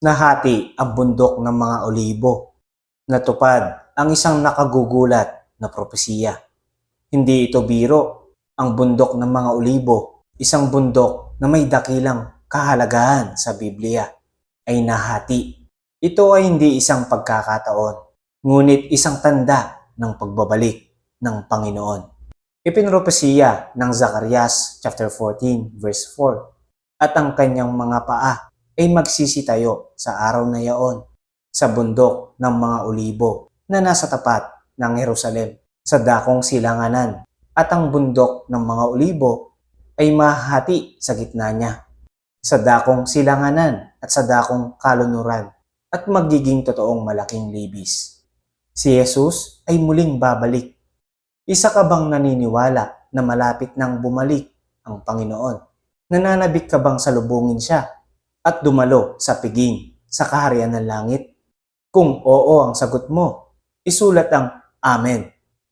Nahati ang bundok ng mga olibo. Natupad ang isang nakagugulat na propesiya. Hindi ito biro. Ang bundok ng mga olibo, isang bundok na may dakilang kahalagahan sa Biblia, ay nahati. Ito ay hindi isang pagkakataon, ngunit isang tanda ng pagbabalik ng Panginoon. Ipinropesiya ng Zacarias chapter 14 verse 4 at ang kanyang mga paa ay magsisitayo sa araw na yaon sa bundok ng mga olibo na nasa tapat ng Jerusalem sa dakong silanganan at ang bundok ng mga olibo ay mahati sa gitna niya sa dakong silanganan at sa dakong kalunuran at magiging totoong malaking libis. Si Jesus ay muling babalik. Isa ka bang naniniwala na malapit nang bumalik ang Panginoon? Nananabik ka bang salubungin siya at dumalo sa piging sa kaharian ng langit? Kung oo ang sagot mo, isulat ang Amen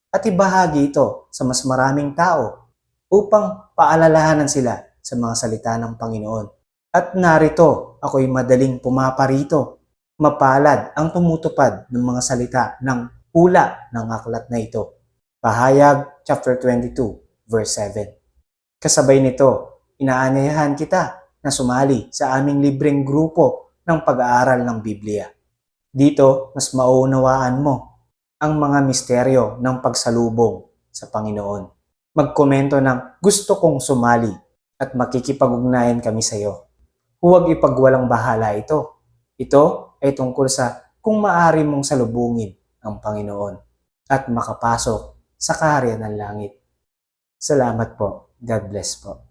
at ibahagi ito sa mas maraming tao upang paalalahanan sila sa mga salita ng Panginoon. At narito ako'y madaling pumaparito. Mapalad ang tumutupad ng mga salita ng hula ng aklat na ito. Pahayag chapter 22 verse 7. Kasabay nito, inaanyayahan kita na sumali sa aming libreng grupo ng pag-aaral ng Biblia. Dito, mas mauunawaan mo ang mga misteryo ng pagsalubong sa Panginoon. Magkomento ng gusto kong sumali at makikipag-ugnayan kami sa iyo. Huwag ipagwalang bahala ito. Ito ay tungkol sa kung maari mong salubungin ang Panginoon at makapasok sa kaharian ng langit. Salamat po. God bless po.